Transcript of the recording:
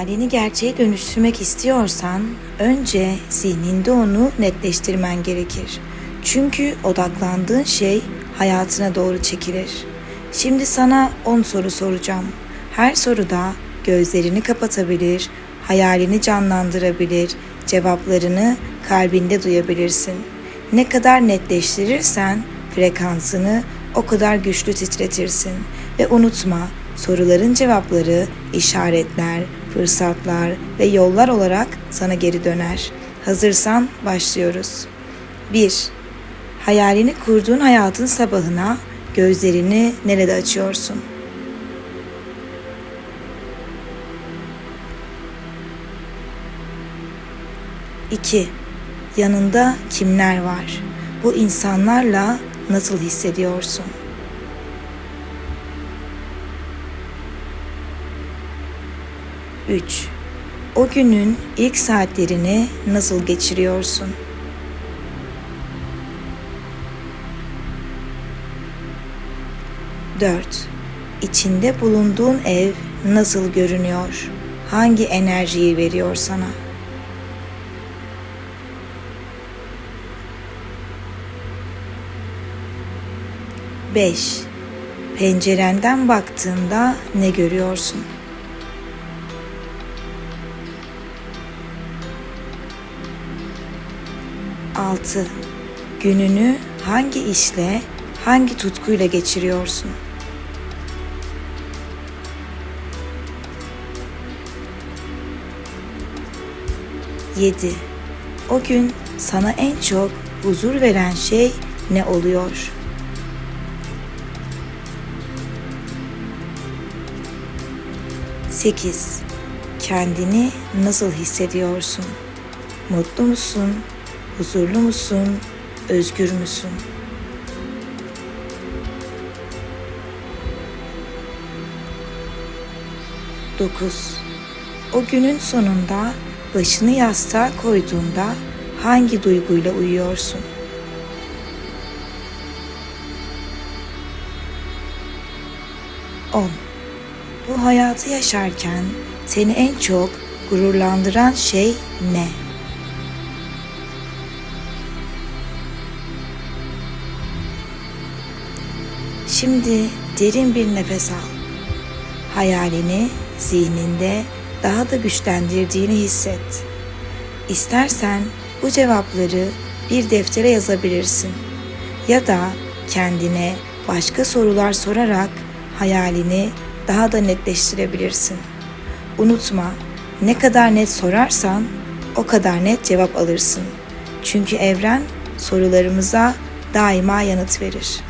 Hayalini gerçeğe dönüştürmek istiyorsan önce zihninde onu netleştirmen gerekir. Çünkü odaklandığın şey hayatına doğru çekilir. Şimdi sana 10 soru soracağım. Her soruda gözlerini kapatabilir, hayalini canlandırabilir, cevaplarını kalbinde duyabilirsin. Ne kadar netleştirirsen frekansını o kadar güçlü titretirsin ve unutma soruların cevapları işaretler, fırsatlar ve yollar olarak sana geri döner. Hazırsan başlıyoruz. 1. Hayalini kurduğun hayatın sabahına gözlerini nerede açıyorsun? İki, yanında kimler var? Bu insanlarla nasıl hissediyorsun? Üç, o günün ilk saatlerini nasıl geçiriyorsun? Dört, içinde bulunduğun ev nasıl görünüyor? Hangi enerjiyi veriyor sana? Beş, pencerenden baktığında ne görüyorsun? Altı, gününü hangi işle, hangi tutkuyla geçiriyorsun? Yedi, o gün sana en çok huzur veren şey ne oluyor? Sekiz, kendini nasıl hissediyorsun? Mutlu musun? Huzurlu musun? Özgür müsün? Dokuz. O günün sonunda başını yastığa koyduğunda hangi duyguyla uyuyorsun? On. Bu hayatı yaşarken seni en çok gururlandıran şey ne? Şimdi derin bir nefes al. Hayalini zihninde daha da güçlendirdiğini hisset. İstersen bu cevapları bir deftere yazabilirsin ya da kendine başka sorular sorarak hayalini daha da netleştirebilirsin. Unutma, ne kadar net sorarsan o kadar net cevap alırsın. Çünkü evren sorularımıza daima yanıt verir.